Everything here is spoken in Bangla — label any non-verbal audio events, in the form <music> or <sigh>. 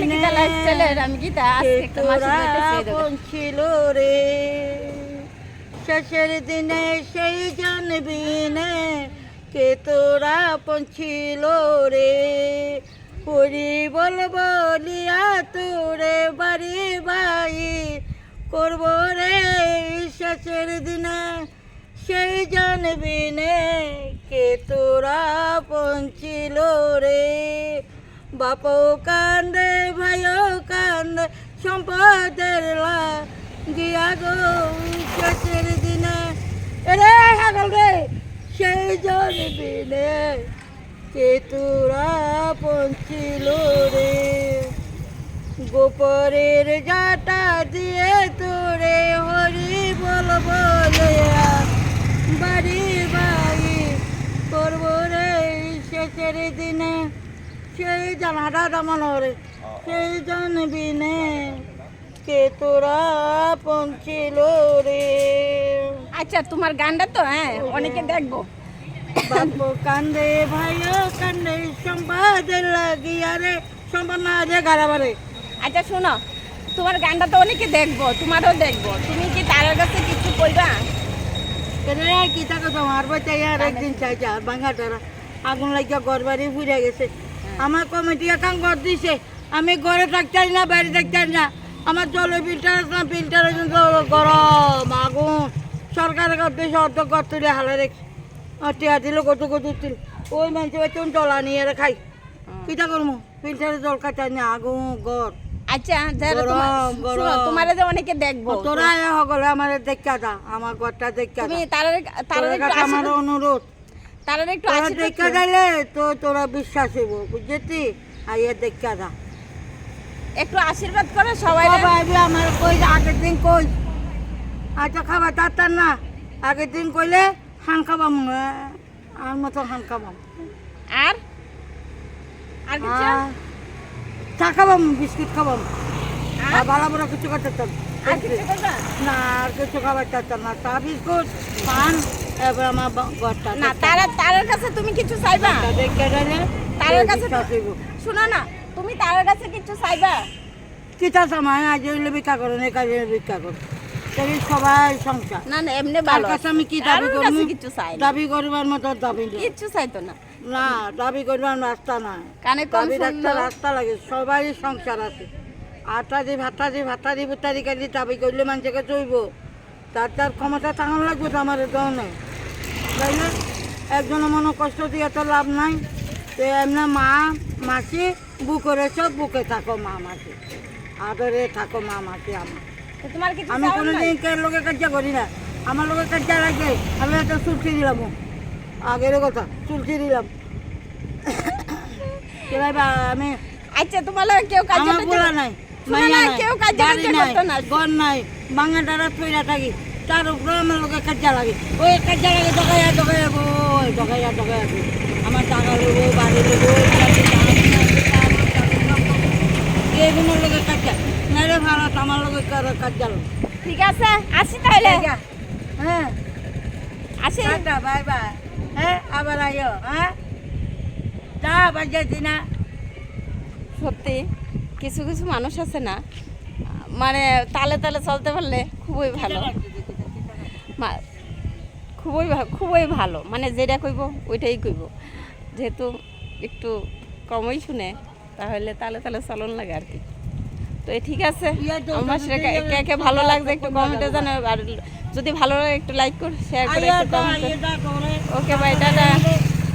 কি তা লাইফস্টাইলের আমি কি আজকে একটা মাসে যাইতেছি এই দেখো। ছিল রে? শেষের দিনে সেই জানবি নে কে তোরা পৌঁছিল রে? হরি বল বলিয়া তোরে বাড়ি বাই করব রে। শেষের দিনে সেই জানবি নে কে তোরা পৌঁছিল রে? বাপও কান্দে, ভাইও কান্দে, সম্পদের গিয়া গো শেষের দিনে। রে হাগল রে, সেই জনবিনে কে তোরা পৌঁছিল রে। গোপরের জাটা দিয়ে তোরে হরি বল বলে, বাড়ি বাড়ি করব রে শেষের দিনে। সেই জানাটা দামানো রে সেই জানবিনে কে তোরা পৌঁছিল রে। আচ্ছা তোমার গানটা তো হ্যাঁ অনেকে দেখব। বাপু কান্দে ভাইও কান্দে সম্পাদের লাগিয়া রে সম্পাদ না যে গারাবারে আচ্ছা শোনো তোমার গানটা তো অনেকে দেখব তোমারও দেখব। তুমি কি তার কাছে কিছু কইবা কেন কি থাকে তোমার বাচ্চাই আর একদিন চাইছে আর ভাঙাটারা আগুন লাগিয়া ঘর বাড়ি ফুরে গেছে। আমার কমিটি এখন ঘর দিছে। আমি ঘরে থাকতে না বাইরে থাকতে না। আমার জলের ফিল্টার আছে না ফিল্টারের জন্য গরম আগুন। সরকারের দিয়েছে অর্ধ ঘর তুলে হালে রেখে টিয়া দিল কত কত তুল ওই মানুষ বেতন জল আনিয়ে রে খাই। কিটা করব? ফিল্টারে জল কাটাই না আগুন ঘর। আচ্ছা তোমার যে অনেকে দেখব। তোরা সকলে আমার দেখা দা আমার ঘরটা দেখা তুমি তারা আমার অনুরোধ। তারা একটু আশীর্বাদ দেখা। দিলে তো তোরা বিশ্বাস হইব বুঝছি? আইয়া দেখা দা একটু আশীর্বাদ করো সবাই আমার কই আগের দিন কই? আচ্ছা খাবার তার না। আগের দিন কইলে হান খাবাম আর মতো হান খাবাম আর? আর কিছু? চা খাবাম বিস্কিট খাবাম আর? আর ভালো বড় কিছু করতে চান। না আর কিছু খাবার না। চা বিস্কুট পান এবার আমার ঘরটা না তারা তারার কাছে তুমি কিছু চাইবা? তারার কাছে শোনো না তুমি তারার কাছে কিছু চাইবা? আজ হইলে ভিক্ষা করুন এ কাজে ভিক্ষা করুন সবাই সংসার। না না এমনি তার ভালো কাছে আমি কি দাবি করব? কাছে চাই না। দাবি করবার মতো দাবি চাইতো না। না দাবি করবার রাস্তা না কানে কম একটা রাস্তা লাগে সবারই সংসার আছে। আটা দি ভাতা দি ভাতা দি বুতারি কাটি দাবি করলে মানুষকে চইব। তার তার ক্ষমতা থাকানো লাগবে তো আমার এটাও নেই তাই না? একজনের মনে কষ্ট দিয়ে তো লাভ নাই। তো এমনি মা মাসি বুকের সব বুকে থাকো মা মাসি। আদরে থাকো মা মাসি আমার। তোমার কিছু আমি কোনোদিন নাই? কে লোকের কাজটা করি না। আমার লোকের কাজটা লাগে। আমি একটা চুলটি দিলাম। আগের কথা চুলটি দিলাম। <coughs> আমি আচ্ছা তোমার কেউ কাজ আমার বলা নাই। শোনো নাই, কেউ কাজ বাড়ি নাই, করতো না। ঘর নাই বাঙা ডারা তৈরা থাকি তার উপরে আমার লোকের কাজটা লাগে। ওই কাজটা লাগে দোকাইয়া দোকাইয়া ওই দোকাইয়া দোকাইয়া আমার টাকা লোবো বাড়ি লোবো এগুলো লোকের কাজটা না রে ভাড়া আমার লোকের কাজটা ঠিক আছে আসি তাহলে হ্যাঁ। আসি। Bye bye. হ্যাঁ আবার আইও হ্যাঁ। যা বাজাইছি না সত্যি। কিছু কিছু মানুষ আছে না মানে তালে তালে চলতে পারলে খুবই ভালো। মা- খুবই খুবই ভালো। মানে যেটা কইব ওইটাই কইব। যেহেতু একটু কমই শুনে তাহলে তালে তালে চলন লাগে আর কি। তো ঠিক আছে আমার সেটা কে কে ভালো লাগছে একটু কমেন্টে জানাবে আর যদি ভালো লাগে একটু লাইক করে শেয়ার করে একটু কমেন্ট করে করে ওকে বাই টাটা।